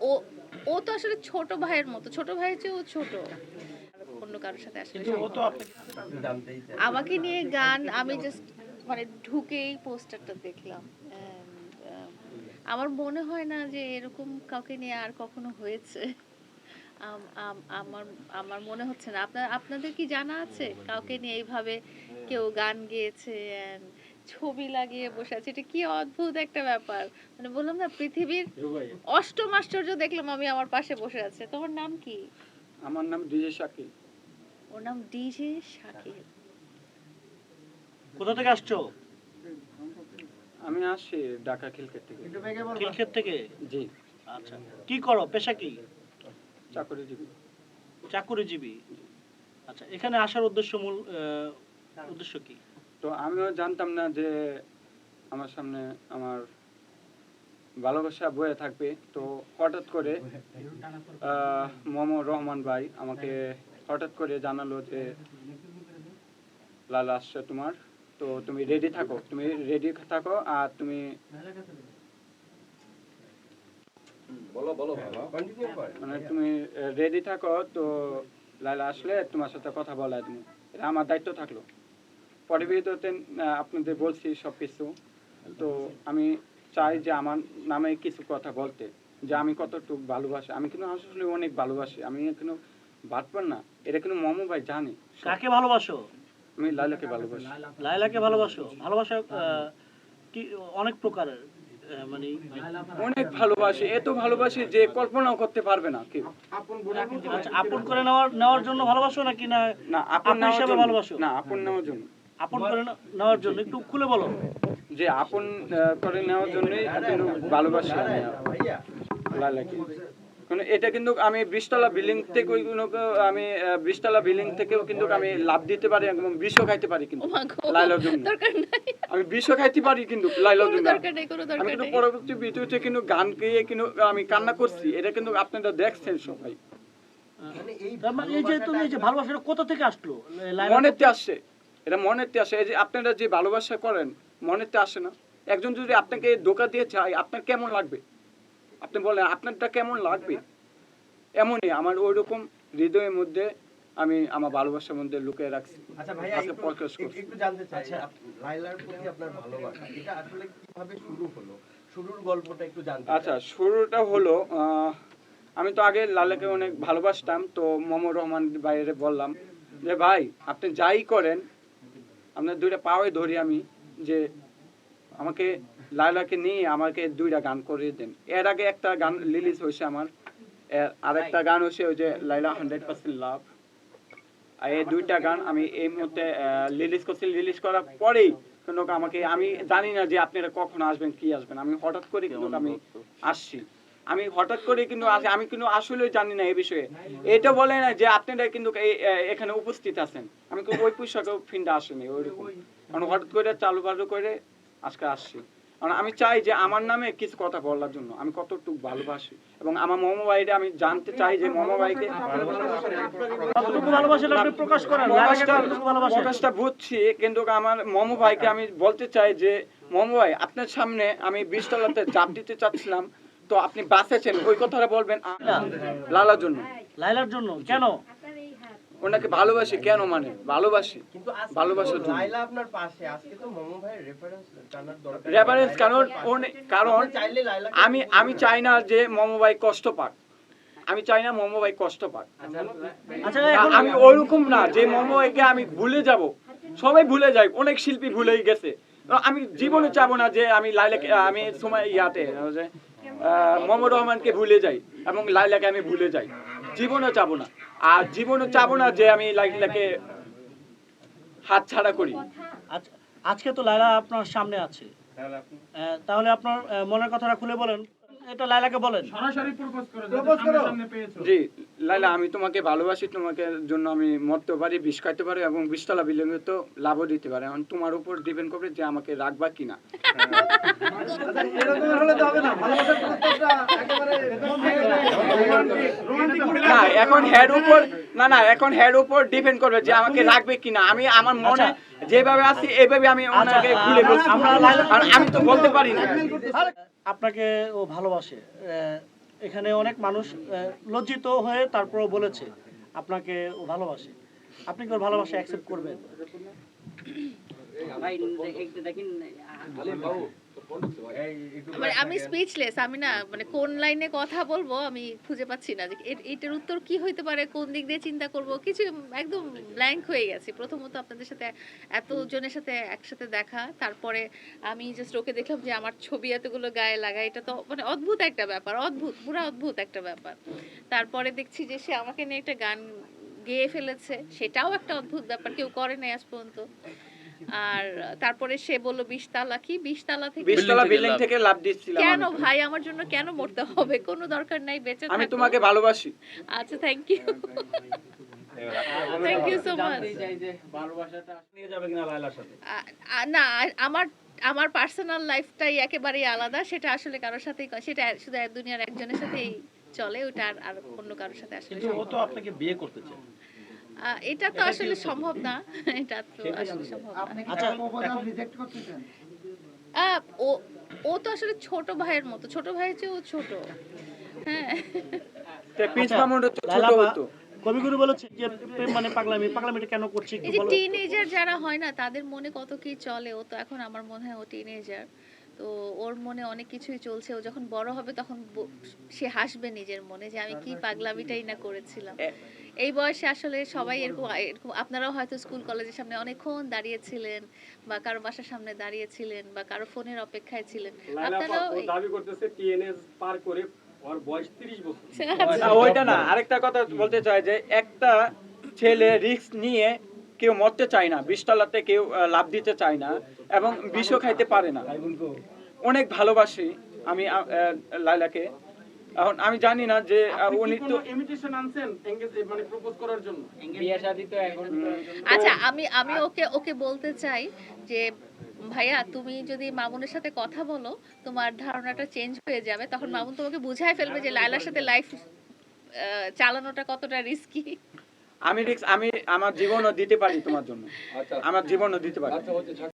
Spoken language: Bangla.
ও ও তো আসলে ছোট ভাইয়ের মতো। ছোট ভাইয়ের চেয়েও ছোট। অন্য কারোর সাথে আসলে ও। আমাকে নিয়ে গান আমি জাস্ট মানে ঢুকেই পোস্টারটা দেখলাম। আমার মনে হয় না যে এরকম কাউকে নিয়ে আর কখনো হয়েছে। আম- আম- আমার আমার মনে হচ্ছে না। আপনার আপনাদের কি জানা আছে? কাউকে নিয়ে এইভাবে কেউ গান গেয়েছে and ছবি লাগিয়ে বসে আছে। এটা কি অদ্ভুত একটা ব্যাপার। মানে বললাম না পৃথিবীর অষ্টম আশ্চর্য দেখলাম আমি আমার পাশে বসে আছে। তোমার নাম কি? আমার নাম ডিজে শাকিল। ওর নাম ডিজে শাকিল। কোথা থেকে আসছো? আমি আসছি ঢাকা খিলকেট থেকে। খিলক্ষেত থেকে? জি। আচ্ছা। কি করো? পেশা কি? চাকরিজীবী। চাকুরিজীবী। আচ্ছা এখানে আসার উদ্দেশ্য মূল আহ, উদ্দেশ্য কি? তো আমিও জানতাম না যে আমার সামনে আমার ভালোবাসা বয়ে থাকবে। তো হঠাৎ করে মোহাম্মদ রহমান ভাই আমাকে হঠাৎ করে জানালো যে লালা আসছে তোমার। তো তুমি রেডি থাকো তুমি রেডি থাকো আর তুমি মানে তুমি রেডি থাকো তো লাইলা আসলে তোমার সাথে কথা বলা তুমি। এটা আমার দায়িত্ব থাকল। পরে ভিডিওতে আপনাদের বলছি সব কিছু তো আমি চাই যে আমার নামে কিছু কথা বলতে যে আমি কতটুকু ভালোবাসি। আমি কিন্তু আসলে অনেক ভালোবাসি। আমি কিন্তু বাটপার না। এটা কিন্তু মমো ভাই জানে। কাকে ভালোবাসো? আমি লাইলাকে ভালোবাসি। লাইলাকে ভালোবাসো? ভালোবাসা কি অনেক প্রকারের মানে অনেক ভালোবাসি। এত ভালোবাসি যে কল্পনাও করতে পারবে না কেউ। আচ্ছা আপন করে নেওয়ার নেওয়ার জন্য ভালোবাসো নাকি না না আপন হিসাবে জন্য। ভালোবাসো? না আপন নেওয়ার জন্য। আপন করে নেওয়ার জন্য একটু খুলে বলো। যে আপন করে নেওয়ার জন্যই ভালোবাসি আমি। লালাকে এটা কিন্তু আমি বিশতলা বিল্ডিং থেকে আমি আহ, বিশতলা বিল্ডিং থেকেও কিন্তু আমি লাভ দিতে পারি এবং বিষও খাইতে পারি কিন্তু। লাইলার জন্য আমি বিষও খাইতে পারি কিন্তু লাইলার জন্য আমি কিন্তু পরবর্তী ভিডিওতে কিন্তু গান গেয়ে কিন্তু আমি কান্না করছি এটা কিন্তু আপনারা দেখছেন সবাই। মানে এই যে তুমি যে ভালোবাসাটা কোথা থেকে আসলো? মনেতে আসে এটা মনেতে আসে এই যে আপনারা যে ভালোবাসা করেন মনেতে আসে না। একজন যদি আপনাকে ধোকা দিয়ে চায় আপনার কেমন লাগবে? আপনি বলেন আপনারটা কেমন লাগবে? এমনই আমার ওই রকম হৃদয়ের মধ্যে আমি আমার ভালোবাসার মধ্যে লুকিয়ে রাখছি। আচ্ছা ভাইয়া আজকে করছি। একটু- একটু জানতে চাই লাইলার প্রতি আপনার ভালোবাসা এটা আসলে কীভাবে শুরু হলো? শুরুর গল্পটা একটু জানতে আচ্ছা শুরুটা হলো আহ, আমি তো আগে লালাকে অনেক ভালোবাসতাম তো মোহাম্মদ রহমান বাইরে বললাম যে ভাই আপনি যাই করেন আপনার দুইটা পাওয়াই ধরি আমি যে আমাকে লাইলাকে নিয়ে আমাকে দুইটা গান করে দেন। এর আগে একটা গান রিলিজ হয়েছে আমার এর আরেকটা গান হচ্ছে ওই যে লাইলা হান্ড্রেড পার্সেন্ট লাভ। এই দুইটা গান আমি এই মুহূর্তে রিলিজ করছি। রিলিজ করার পরেই কিন্তু আমাকে আমি জানি না যে আপনারা কখন আসবেন কি আসবেন। আমি হঠাৎ করে কিন্তু আমি আসছি। আমি হঠাৎ করে কিন্তু আমি কিন্তু আসলে জানি না এই বিষয়ে। এটা বলে না যে আপনারা কিন্তু এখানে উপস্থিত আছেন। আমি কিন্তু ওই পোশাকে ফিন্ডা আসেনি ওইরকম। কারণ হঠাৎ করে চালু বালু করে আজকে আসছি। কারণ আমি চাই যে আমার নামে কিছু কথা বলার জন্য আমি কতটুকু ভালোবাসি। এবং আমার মোমো ভাইরে আমি জানতে চাই যে মোমো ভাইকে প্রকাশটা বুঝছি কিন্তু আমার মমো ভাইকে আমি বলতে চাই যে মমো ভাই আপনার সামনে আমি বিশতলাতে চাপ দিতে চাচ্ছিলাম। তো আপনি বাঁচেছেন ওই কথাটা বলবেন লালার জন্য। লাইলার জন্য? কেন? ওনাকে ভালোবাসি কেন মানে? ভালোবাসি। ভালোবাসার জন্য। লাইলা আপনার পাশে আজকে তো মোমো ভাইয়ের রেফারেন্স জানার দরকার রেফারেন্স কারণ কারণ আমি আমি চাই না যে মমো ভাই কষ্ট পাক। আমি চাই না মমো ভাই কষ্ট পাক। আচ্ছা আমি ওইরকম না যে মমো ভাইকে আমি ভুলে যাব। সবাই ভুলে যায় অনেক শিল্পী ভুলেই গেছে। আমি জীবনে চাবো না যে আমি লাইলাকে আমি সময় ইয়াতে মোহাম্মদ রহমানকে ভুলে যাই এবং লাইলাকে আমি ভুলে যাই। জীবনও চাবো না। আর জীবনও চাবো না যে আমি লাইলাকে হাত ছাড়া করি। আজকে তো লাইলা আপনার সামনে আছে। আহ, তাহলে আপনার মনের কথাটা খুলে বলেন। এটা লাইলাকে বলেন। সরাসরি প্রপোজ করে প্রপোজ করো। জি। লাইলা আমি তোমাকে ভালোবাসি তোমাকে জন্য আমি মরতে পারি বিষ খাইতে পারি এবং বিশতলা বিল্ডিংয়ে তো লাভও দিতে পারি। এখন তোমার উপর ডিপেন্ড করবে যে আমাকে রাখবা কিনা। না এখন হেড উপর না না এখন হেড উপর ডিপেন্ড করবে যে আমাকে রাখবে কিনা। আমি আমার মনে যেভাবে আছি এইভাবে আমি ওনাকে ভুলে বলছি আমি তো বলতে পারি না। আপনাকে ও ভালোবাসে। এখানে অনেক মানুষ আহ, লজ্জিত হয়ে তারপরও বলেছে আপনাকে ও ভালোবাসে। আপনি কি ওর ভালোবাসা অ্যাকসেপ্ট করবেন? মানে আমি স্পিচলেস আমি না মানে কোন লাইনে কথা বলব আমি খুঁজে পাচ্ছি না যে এটার উত্তর কি হইতে পারে, কোন দিক দিয়ে চিন্তা করব, কিছু একদম ব্ল্যাঙ্ক হয়ে গেছি। প্রথমত আপনাদের সাথে এত জনের সাথে একসাথে দেখা, তারপরে আমি জাস্ট ওকে দেখলাম যে আমার ছবি এতগুলো গায়ে লাগা, এটা তো মানে অদ্ভুত একটা ব্যাপার, অদ্ভুত, পুরো অদ্ভুত একটা ব্যাপার। তারপরে দেখছি যে সে আমাকে নিয়ে একটা গান গেয়ে ফেলেছে, সেটাও একটা অদ্ভুত ব্যাপার, কেউ করে নাই আজ পর্যন্ত। আর তারপরে সে বলল বিশ তালা কি? বিশ তালা থেকে বিশতলা বিল্ডিং থেকে লাভ দিচ্ছিলাম কেন ভাই? আমার জন্য কেন মরতে হবে? কোনো দরকার নাই বেঁচে আমি তোমাকে ভালোবাসি। আচ্ছা thank you thank you so much নিয়ে যাবে কিনা লাইলার সাথে? না আমার আমার পার্সোনাল লাইফটাই একেবারেই আলাদা। সেটা আসলে কারোর সাথেই সেটা শুধু এক দুনিয়ার একজনের সাথেই চলে। ওটা আর আর অন্য কারোর সাথে আসলে কিন্তু ও তো আপনাকে বিয়ে করতে চায়। এটা তো আসলে সম্ভব না। এটা তো আসলে সম্ভব না। আচ্ছা আহ, ও ও তো আসলে ছোট ভাইয়ের মতো। ছোট ভাইয়ের চেয়েও ছোট। হ্যাঁ। আচ্ছা, কবিগুরু বলেছে যে প্রেম মানে পাগলামি পাগলামিটা কেন করছে একটু এই যে বলো। টিনেজার যারা হয় না তাদের মনে কত কি চলে? ও তো এখন আমার মনে হয় ও টিনেজার তো ওর মনে অনেক কিছুই চলছে। ও যখন বড় হবে তখন সে হাসবে নিজের মনে যে আমি কি পাগলামিটাই না করেছিলাম। এই বয়সে আসলে সবাই এরকম এরকম আপনারাও হয়তো স্কুল কলেজের সামনে অনেকক্ষণ দাঁড়িয়েছিলেন বা কারও বাসার সামনে দাঁড়িয়েছিলেন বা কারও ফোনের অপেক্ষায় ছিলেন। আপনারাও দাবি করতেছে টিএনএস পার করে ওর বয়স 30 বছর। না, ওইটা না আরেকটা কথা বলতে চাই যে একটা ছেলে রিস্ক নিয়ে কেউ মরতে চায় না বিশতলাতে কেউ লাভ দিতে চায় না। এবং বিষও খাইতে পারে না। অনেক ভালোবাসি আমি লাইলাকে এখন আমি জানি না যে উনি তো ইমিটেশন আনছেন এঙ্গেজ মানে প্রপোজ করার জন্য? আচ্ছা আমি আমি ওকে ওকে বলতে চাই যে ভাইয়া তুমি যদি মামুনের সাথে কথা বলো তোমার ধারণাটা চেঞ্জ হয়ে যাবে তখন মামুন তোমাকে বুঝাই ফেলবে যে লাইলার সাথে লাইফ চালানোটা কতটা রিস্কি আমি রিস্ক আমি আমার জীবনও দিতে পারি তোমার জন্য। আমার জীবনও দিতে পারি।